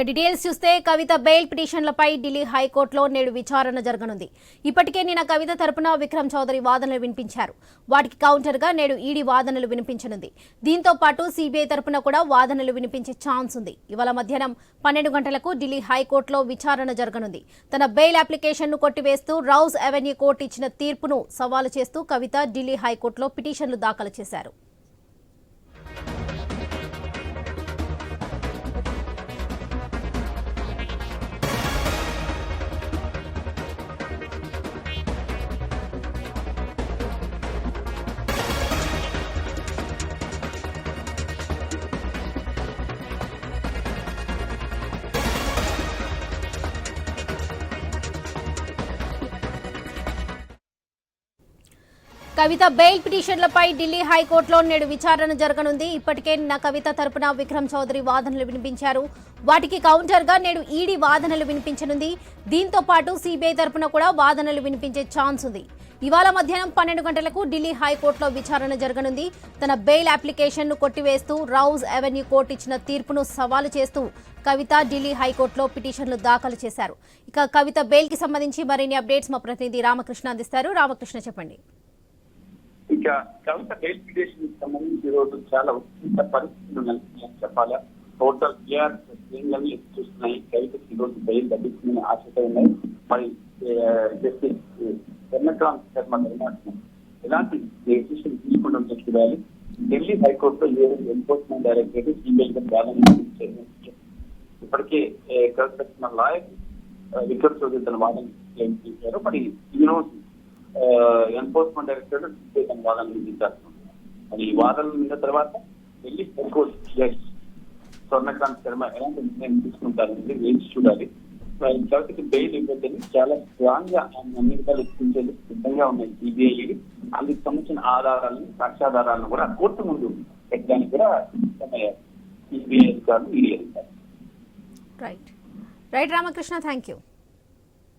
ఇక డీటెయిల్స్ చూస్తే కవిత బెయిల్ పిటిషన్లపై ఢిల్లీ హైకోర్టులో నేడు విచారణ జరగనుంది. ఇప్పటికే నిన్న కవిత తరపున విక్రమ్ చౌదరి వాదనలు వినిపించారు. వాటికి కౌంటర్గా నేడు ఈడీ వాదనలు వినిపించనుంది. దీంతో పాటు సిబిఐ తరపున కూడా వాదనలు వినిపించే ఛాన్స్ ఉంది. ఇవాళ మధ్యాహ్నం పన్నెండు గంటలకు ఢిల్లీ హైకోర్టులో విచారణ జరగనుంది. తన బెయిల్ అప్లికేషన్ను కొట్టివేస్తూ రౌజ్ అవెన్యూ కోర్టు ఇచ్చిన తీర్పును సవాలు చేస్తూ కవిత ఢిల్లీ హైకోర్టులో పిటిషన్లు దాఖలు చేశారు. కవిత బెయిల్ పిటిషన్లపై ఢిల్లీ హైకోర్టులో నేడు విచారణ జరగనుంది. ఇప్పటికే నిన్న కవిత తరపున విక్రమ్ చౌదరి వాదనలు వినిపించారు. వాటికి కౌంటర్గా నేడు ఈడీ వాదనలు వినిపించనుంది. దీంతో పాటు సిబిఐ తరపున కూడా వాదనలు వినిపించే ఛాన్స్ ఉంది. ఇవాళ మధ్యాహ్నం పన్నెండు గంటలకు ఢిల్లీ హైకోర్టులో విచారణ జరగనుంది. తన బెయిల్ అప్లికేషన్ను కొట్టివేస్తూ రౌజ్ అవెన్యూ కోర్టు ఇచ్చిన తీర్పును సవాలు చేస్తూ కవిత ఢిల్లీ హైకోర్టులో పిటిషన్లు దాఖలు చేశారు. ఇక కవిత బెయిల్కి సంబంధించి మరిన్ని అప్డేట్స్ మా ప్రతినిధి రామకృష్ణ అందిస్తారు. రామకృష్ణ చెప్పండి. ఇంకా కవిత బెయిల్ పిటిషన్ సంబంధించి ఈరోజు చాలా ఉత్కంఠ పరిస్థితులు నెలకొన్నాయని చెప్పాలా? టోటల్ కేఆర్ స్క్రీన్లన్నీ చూస్తున్నాయి. కవితకి ఈరోజు రోజు లభిస్తుందని ఆశతో ఉన్నాయి. మరి జస్టిస్ చంద్రకాంత్ శర్మ నిర్మాణం. ఎలాంటి డెసిషన్ తీసుకుంటాం చూడాలి ఢిల్లీ హైకోర్టులో ఏ ఎన్ఫోర్స్మెంట్ డైరెక్టరేట్ ఈమెయిల్గా వాదన ఇప్పటికే కవిత లాయర్ విక్రమ్ చౌదరి తన వాదన క్లెయిమ్ చేశారు. మరి ఈ రోజు ఎన్ఫోర్స్మెంట్ డైరెక్టరేట్ తన వాదన వినిపించారు ఈ వాదనలు విన్న తర్వాత వెళ్ళి హైకోర్టు జడ్జ్ స్వర్ణకాంత్ శర్మ ఎలాంటి నిర్ణయం తీసుకుంటారనేది వేచి చూడాలి. కాబట్టి బెయిల్ ఇవ్వద్దని చాలా స్ట్రాంగ్గా ఆమె అన్ని సిద్ధంగా ఉన్నాయి సిబిఐ అందుకు సంబంధించిన ఆధారాలను సాక్ష్యాధారాలను కూడా కోర్టు ముందు పెట్టడానికి కూడా సిద్ధమయ్యారు. సిబిఐ అధికారులు ఈడీ అధికారులు. Right right Ramakrishna thank you